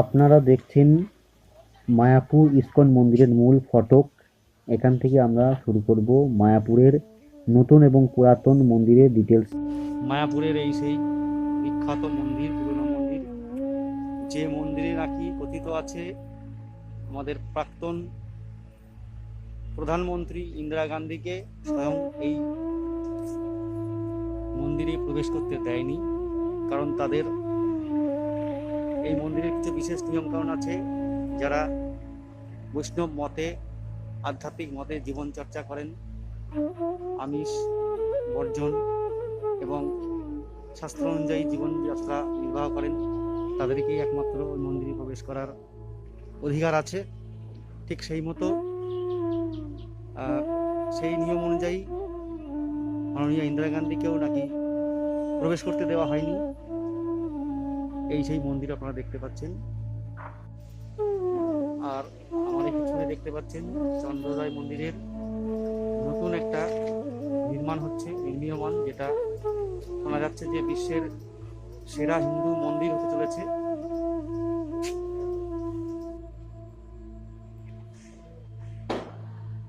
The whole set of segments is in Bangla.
আপনারা দেখছেন মায়াপুর ইস্কন মন্দিরের মূল ফটক। এখান থেকে আমরা শুরু করব মায়াপুরের নতুন এবং পুরাতন মন্দিরের ডিটেলস মায়াপুরের এই সেই বিখ্যাত মন্দির, পুরনো মন্দির। যে মন্দিরে নাকি কথিত আছে আমাদের প্রাক্তন প্রধানমন্ত্রী ইন্দিরা গান্ধীকে স্বয়ং এই মন্দিরে প্রবেশ করতে দেয়নি, কারণ তাদের এই মন্দিরের কিছু বিশেষ নিয়ম নিয়মকানুন আছে, যারা বৈষ্ণব মতে, আধ্যাত্মিক মতে জীবন চর্চা করেন। আমিষ, বর্জন এবং শাস্ত্র অনুযায়ী জীবনযাত্রা নির্বাহ করেন। তাদেরকেই একমাত্র ওই মন্দিরে প্রবেশ করার অধিকার আছে। ঠিক সেই মতো সেই নিয়ম অনুযায়ী মাননীয় ইন্দিরা গান্ধীকেও নাকি প্রবেশ করতে দেওয়া হয়নি। এই সেই মন্দির আপনারা দেখতে পাচ্ছেন। আর আমাদের পিছনে দেখতে পাচ্ছেন চন্দ্রোদয় মন্দিরের নতুন একটা নির্মাণ হচ্ছে, নির্মীয়মান, যেটা শোনা যাচ্ছে যে বিশ্বের সেরা হিন্দু মন্দির হতে চলেছে।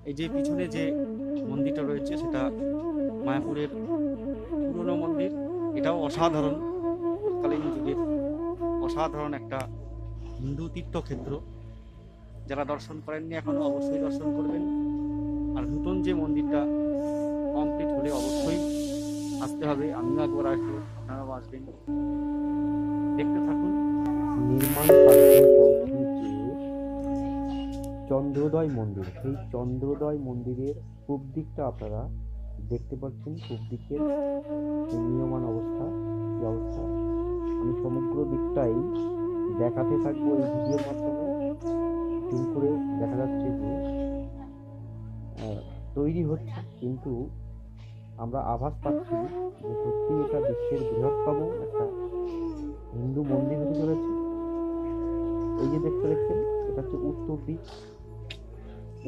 এই যে পিছনে যে মন্দিরটা রয়েছে, সেটা মায়াপুরের পুরনো মন্দির। এটাও অসাধারণ তৎকালীন যুগের অসাধারণ একটা হিন্দু তীর্থক্ষেত্র। যারা দর্শন করেননি, এখনও অবশ্যই দর্শন করবেন। আর নতুন যে মন্দিরটা কমপ্লিট হলে অবশ্যই আসতে হবে। আমিও একবার আসব, আপনারাও আসবেন। দেখতে থাকুন। নির্মাণ চন্দ্রোদয় মন্দির। সেই চন্দ্রোদয় মন্দিরের পূব দিকটা আপনারা দেখতে পাচ্ছেন। পূব দিকের নিয়মান অবস্থা যে অবস্থা আমি সমগ্র দিকটাই দেখাতে থাকব এই ভিডিওর মাধ্যমে। জুম করে দেখা যাচ্ছে যে তৈরি হচ্ছে, কিন্তু আমরা আভাস পাচ্ছি যে সত্যি এটা বিশ্বের বৃহত্তম একটা হিন্দু মন্দির হতে চলেছে। এই যে দেখতে দেখছেন এটা হচ্ছে উত্তর দিক।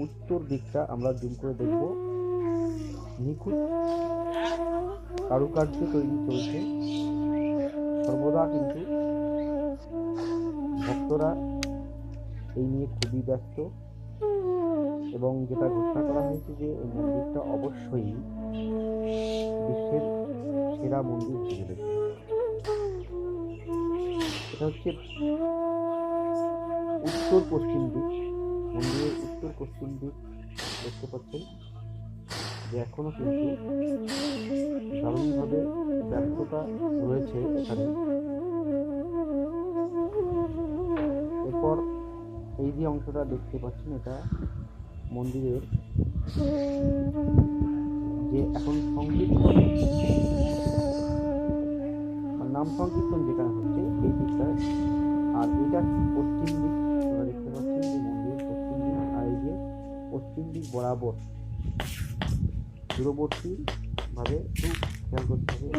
উত্তর দিকটা আমরা জুম করে দেখব। নিখুঁত কারুকার্য তৈরি চলছে। সর্বদা কিন্তু ভক্তরা এই নিয়ে খুবই ব্যস্ত। এবং যেটা ঘোষণা করা হয়েছে যে এই মন্দিরটা অবশ্যই বিশ্বের সেরা মন্দির চলেছে। এটা হচ্ছে উত্তর পশ্চিম দিক। মন্দিরের উত্তর পশ্চিম দিক দেখতে পাচ্ছেন। যে এখনও কিন্তু দারুণভাবে ব্যস্ততা রয়েছে এখানে। এরপর এই যে অংশটা দেখতে পাচ্ছেন, এটা মন্দিরের যে এখন সংকীর্তন। নাম সংকীর্তন যেখানে হচ্ছে, এই দিকটা আর এটা পশ্চিম দিক দেখতে পাচ্ছেন যে মন্দিরের পশ্চিম দিক আর এই যে পশ্চিম দিক বরাবর। দূরবর্তী ভাবে একটু খেয়াল করতে হবে।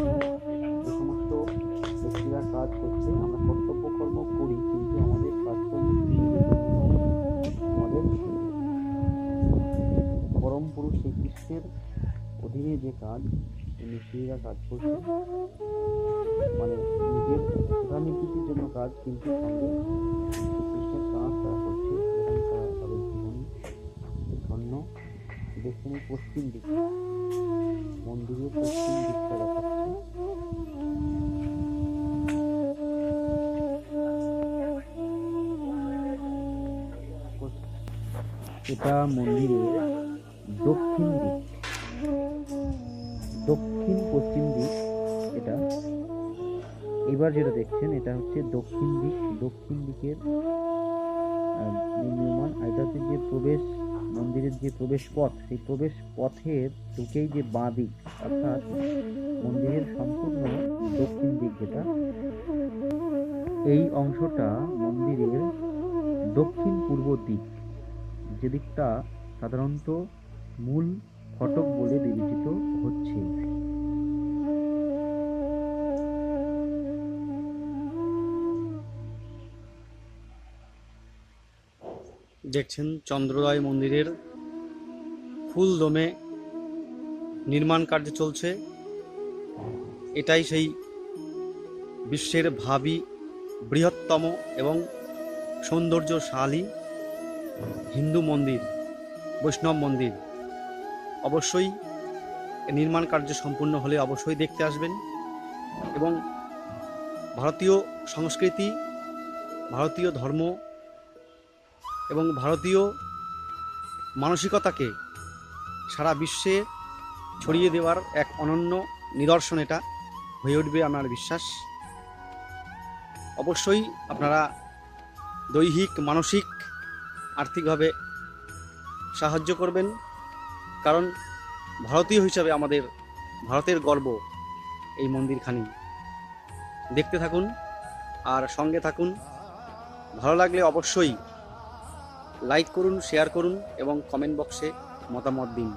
যে সমস্ত ব্যক্তিরা কাজ করছে, আমরা কর্তব্য কর্ম করি, কিন্তু আমাদের কাজকর্ম আমাদের পরম পুরুষ শ্রীকৃষ্ণের অধীনে যে কাজ মিস্ত্রিরা কাজ করছে মানে নিজের ক্ষুধানিবৃত্তির জন্য কাজ কিন্তু সঙ্গে পশ্চিম দিক। মন্দিরের পশ্চিম দিকটা দেখাচ্ছে। এটা মন্দিরের দক্ষিণ দিক। দক্ষিণ পশ্চিম দিক এটা। এবার যেটা দেখছেন এটা হচ্ছে দক্ষিণ দিক। দক্ষিণ দিকের নির্মাণ এটা হচ্ছে যে প্রবেশ মন্দিরের যে প্রবেশ পথ সেই প্রবেশ পথের ঢুকেই যে বাঁ দিক অর্থাৎ মন্দিরের সম্পূর্ণ দক্ষিণ দিক যেটা, এই অংশটা মন্দিরের দক্ষিণ পূর্ব দিক, যে দিকটা সাধারণত মূল ফটক বলে বিবেচিত হচ্ছে। দেখছেন চন্দ্রোদয় মন্দিরের ফুল দমে নির্মাণ কার্য চলছে। এটাই সেই বিশ্বের ভাবি, বৃহত্তম এবং সৌন্দর্যশালী হিন্দু মন্দির, বৈষ্ণব মন্দির। অবশ্যই নির্মাণ কার্য সম্পূর্ণ হলে অবশ্যই দেখতে আসবেন এবং ভারতীয় সংস্কৃতি, ভারতীয় ধর্ম এবং ভারতীয় মানসিকতাকে সারা বিশ্বে ছড়িয়ে দেওয়ার এক অনন্য নিদর্শন এটা, হয়ে উঠবে আমার বিশ্বাস। অবশ্যই আপনারা দৈহিক, মানসিক, আর্থিকভাবে সাহায্য করবেন, কারণ ভারতীয় হিসাবে আমাদের ভারতের গর্ব এই মন্দিরখানি। দেখতে থাকুন আর সঙ্গে থাকুন। ভালো লাগলে অবশ্যই লাইক করুন শেয়ার করুন এবং কমেন্ট বক্সে মতামত দিন।